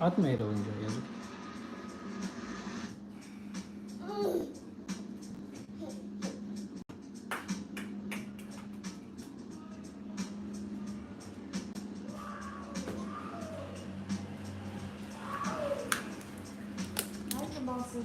Atma yere oyuncağı yazık. Nerede balsız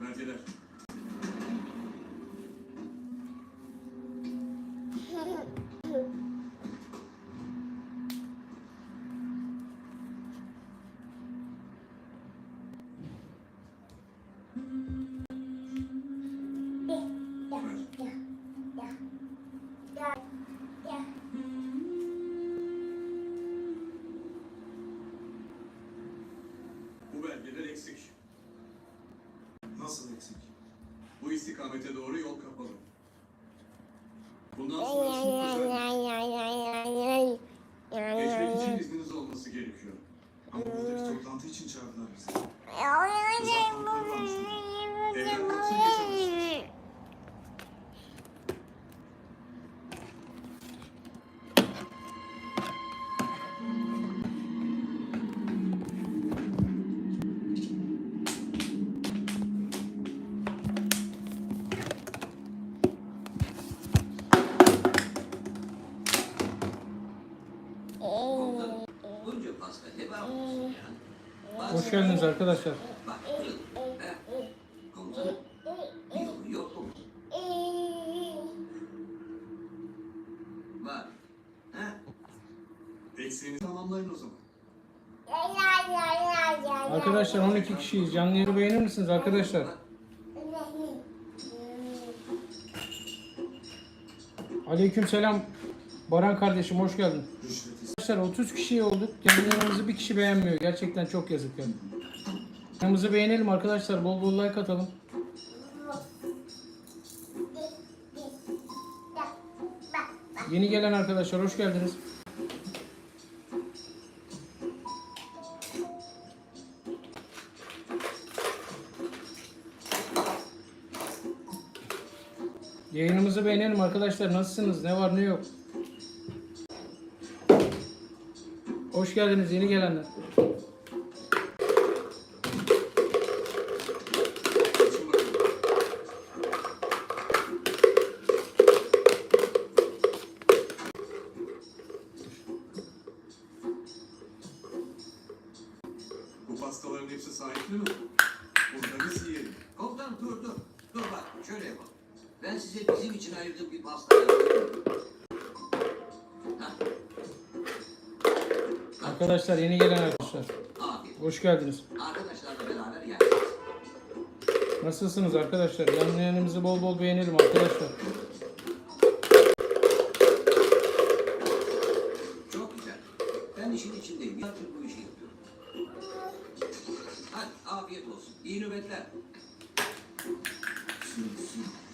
Belgeler. Nasıl eksik? Bu istikamete doğru yol kapalı. Bundan özel. Geçmek için izniniz olması gerekiyor. Ama buradaki toplantı için çağırdılar bizi. Evden Pasta ne var olsun ya? Hoş geldiniz arkadaşlar. Bak kırıl. He? Komutanım. Yok yok mu? Var. He? Eksiğini tamamlayın o zaman. Arkadaşlar 12 kişiyiz. Canlı yayını beğenir misiniz arkadaşlar? Aleyküm selam. Baran kardeşim hoş geldin. Rüşvet Arkadaşlar 30 kişi olduk. Yayınımızı bir kişi beğenmiyor. Gerçekten çok yazık yani. Yayınımızı beğenelim arkadaşlar. Bol bol like atalım. Yeni gelen arkadaşlar hoş geldiniz. Yayınımızı beğenelim arkadaşlar. Nasılsınız? Ne var ne yok? Hoş geldiniz yeni gelenler. Arkadaşlar yeni gelen arkadaşlar. Hoş geldiniz. Nasılsınız arkadaşlar? Yayınımızı bol bol beğenelim arkadaşlar. Çok güzel. Ben işin içindeyim. Yıllardır bu işi yapıyorum. Hadi afiyet olsun. İyi nöbetler. Su, su.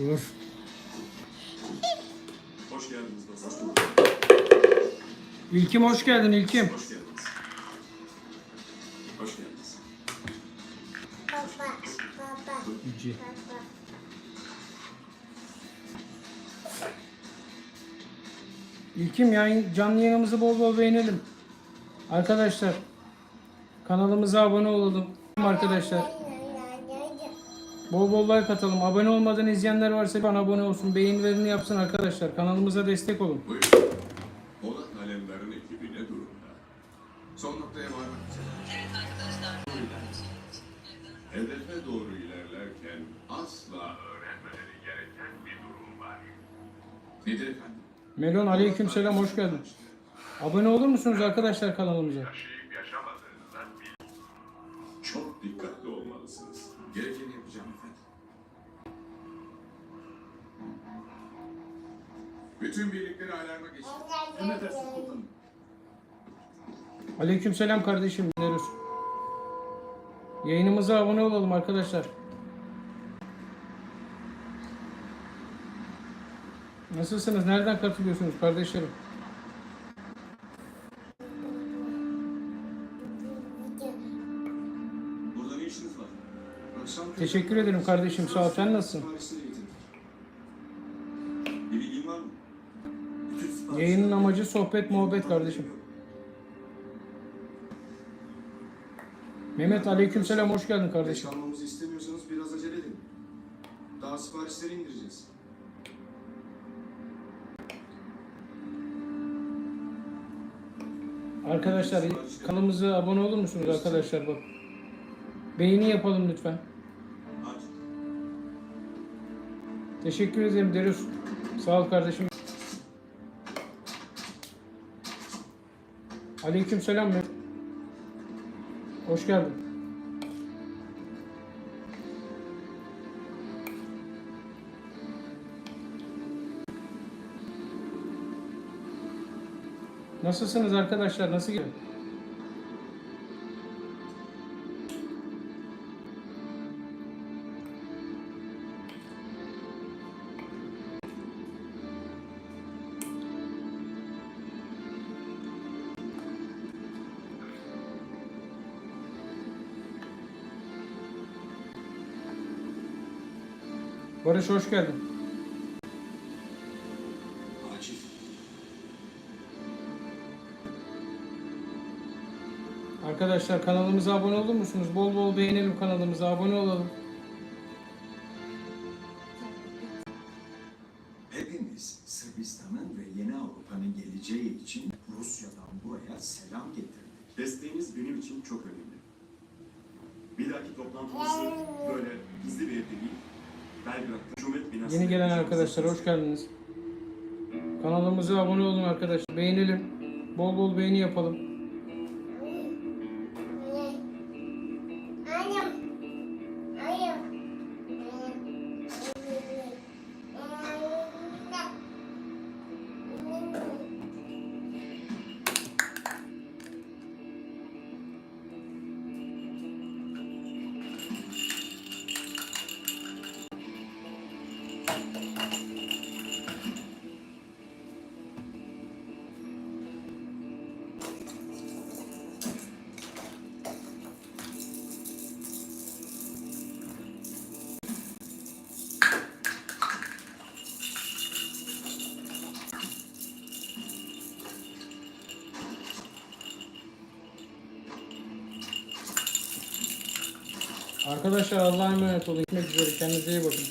Dur. Hoş geldiniz dostlar. İlkim hoş geldin İlkim. Hoş geldiniz. Hoş geldiniz. Baba, baba, Yüce. baba. İlkim yayın, canlı yayınımızı bol bol beğenelim. Arkadaşlar kanalımıza abone olalım. Arkadaşlar bol bol like atalım. Abone olmadan izleyenler varsa bana abone olsun. Beğenilerini yapsın arkadaşlar. Kanalımıza destek olun. Buyurun. Polat Alemdar'ın ekibi ne durumda? Son noktaya varmak üzere. Hedefe doğru ilerlerken asla öğrenmeleri gereken bir durum var. Nedir efendim? Melon aleykümselam hoş geldin. Abone olur musunuz arkadaşlar kanalımıza? Yaşayıp yaşamadığınızdan bil. Çok dikkatli olmalısınız. Efendim. Bütün birlikleri alarma geçin. Emredersiniz komutanım. Aleykümselam kardeşim dinliyoruz. Yayınımıza abone olalım arkadaşlar. Nasılsınız? Nereden katılıyorsunuz kardeşlerim? Teşekkür ederim kardeşim. Sağ ol. Sen nasılsın? Yayının amacı sohbet muhabbet kardeşim. Mehmet aleykümselam hoş geldin kardeşim. kalmamızı istemiyorsanız biraz acele edin. Daha siparişleri indireceğiz. Arkadaşlar kanalımıza abone olur musunuz arkadaşlar bak. Beğeni yapalım lütfen. Teşekkür ederim Derus. Sağ ol kardeşim. Aleykümselam Mehmet. Hoş geldin. Nasılsınız arkadaşlar? Nasıl gidiyor? Barış hoş geldin. Acil. Arkadaşlar kanalımıza abone olur musunuz? Bol bol beğenelim kanalımıza abone olalım. Hepimiz Sırbistan'ın ve Yeni Avrupa'nın geleceği için Rusya'dan buraya selam getirdik. Desteğiniz benim için çok önemli. Bir dahaki toplantımızı böyle gizli bir evde değil, Yeni gelen arkadaşlar hoş geldiniz. Kanalımıza abone olun arkadaşlar. Beğenelim. Bol bol beğeni yapalım. Arkadaşlar Allah'a emanet olun. Gitmek üzere. Kendinize iyi bakın.